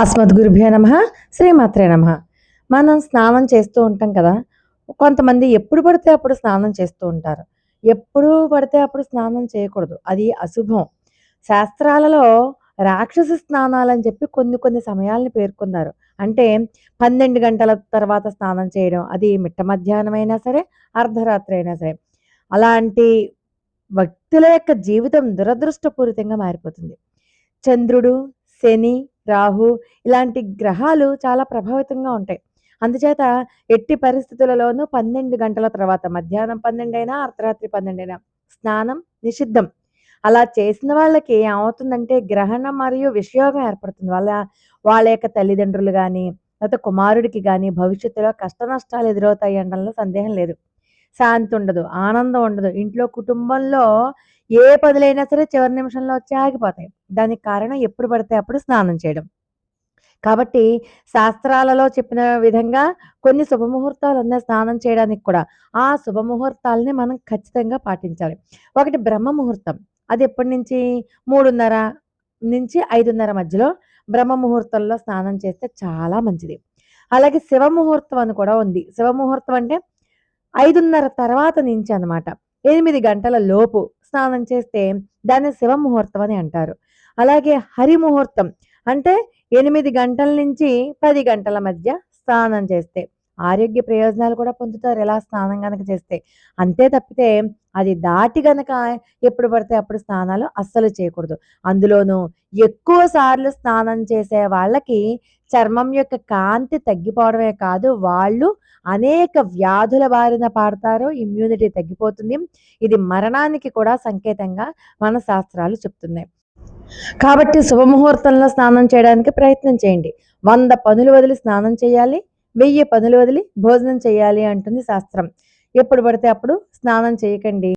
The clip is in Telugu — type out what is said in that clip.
అస్మద్గురుభ్యో నమ శ్రీమాత్రే నమ. మనం స్నానం చేస్తూ ఉంటాం కదా కొంతమంది ఎప్పుడు పడితే అప్పుడు స్నానం చేస్తూ ఉంటారు. ఎప్పుడు పడితే అప్పుడు స్నానం చేయకూడదు అది అశుభం. శాస్త్రాలలో రాక్షస స్నానాలని చెప్పి కొన్ని కొన్ని సమయాలను పేర్కొన్నారు. అంటే పన్నెండు గంటల తర్వాత స్నానం చేయడం అది మిట్ట మధ్యాహ్నం అయినా సరే అర్ధరాత్రి అయినా సరే. అలాంటి వ్యక్తుల యొక్క జీవితం దురదృష్టపూరితంగా మారిపోతుంది. చంద్రుడు శని రాహు ఇలాంటి గ్రహాలు చాలా ప్రభావితంగా ఉంటాయి. అందుచేత ఎట్టి పరిస్థితులలోనూ పన్నెండు గంటల తర్వాత మధ్యాహ్నం పన్నెండైనా అర్ధరాత్రి పన్నెండైనా స్నానం నిషిద్ధం. అలా చేసిన వాళ్ళకి ఏమవుతుందంటే గ్రహణం మరియు విషయోగం ఏర్పడుతుంది. వాళ్ళ వాళ్ళ యొక్క తల్లిదండ్రులు కానీ లేకపోతే కుమారుడికి కానీ భవిష్యత్తులో కష్ట నష్టాలు ఎదురవుతాయి అనడంలో సందేహం లేదు. శాంతి ఉండదు ఆనందం ఉండదు. ఇంట్లో కుటుంబంలో ఏ పదులైనా సరే చివరి నిమిషంలో వచ్చి ఆగిపోతాయి. దానికి కారణం ఎప్పుడు పడితే అప్పుడు స్నానం చేయడం. కాబట్టి శాస్త్రాలలో చెప్పిన విధంగా కొన్ని శుభముహూర్తాలు ఉన్నాయి స్నానం చేయడానికి కూడా ఆ శుభముహూర్తాలని మనం ఖచ్చితంగా పాటించాలి. ఒకటి బ్రహ్మ ముహూర్తం. అది ఎప్పటి నుంచి? మూడున్నర నుంచి ఐదున్నర మధ్యలో బ్రహ్మ ముహూర్తంలో స్నానం చేస్తే చాలా మంచిది. అలాగే శివ ముహూర్తం అని కూడా ఉంది. శివ ముహూర్తం అంటే ఐదున్నర తర్వాత నుంచి అన్నమాట. ఎనిమిది గంటల లోపు స్నానం చేస్తే దాన్ని శివ ముహూర్తం అని అంటారు. అలాగే హరి ముహూర్తం అంటే ఎనిమిది గంటల నుంచి పది గంటల మధ్య స్నానం చేస్తే ఆరోగ్య ప్రయోజనాలు కూడా పొందుతారు ఎలా స్నానం కనుక చేస్తే. అంతే తప్పితే అది దాటి గనక ఎప్పుడు పడితే అప్పుడు స్నానాలు అస్సలు చేయకూడదు. అందులోనూ ఎక్కువ సార్లు స్నానం చేసే వాళ్ళకి చర్మం యొక్క కాంతి తగ్గిపోవడమే కాదు వాళ్ళు అనేక వ్యాధుల బారిన పాడతారు ఇమ్యూనిటీ తగ్గిపోతుంది. ఇది మరణానికి కూడా సంకేతంగా మన శాస్త్రాలు చెప్తున్నాయి. కాబట్టి శుభముహూర్తంలో స్నానం చేయడానికి ప్రయత్నం చేయండి. వంద పనులు వదిలి స్నానం చేయాలి వెయ్యి పనులు వదిలి భోజనం చేయాలి అంటుంది శాస్త్రం. ఎప్పుడు పడితే అప్పుడు స్నానం చేయకండి.